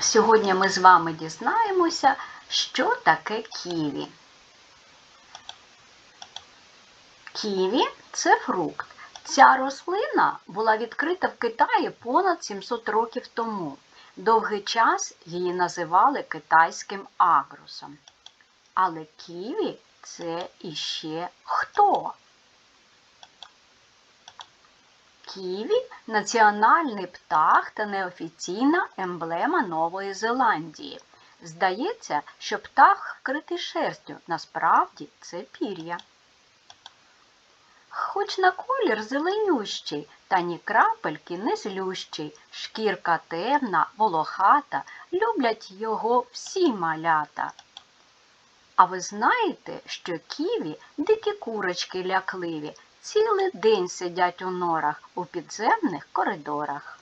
Сьогодні ми з вами дізнаємося, що таке ківі. Ківі це фрукт. Ця рослина була відкрита в Китаї понад 700 років тому. Довгий час її називали китайським агрусом. Але ківі це іще хто? Ківі національний птах та неофіційна емблема Нової Зеландії. Здається, що птах вкритий шерстю, насправді це пір'я. Хоч на колір зеленющий, та ні крапельки не злющий, шкірка темна, волохата, люблять його всі малята. А ви знаєте, що ківі дикі курочки лякливі, цілий день сидять у норах у підземних коридорах.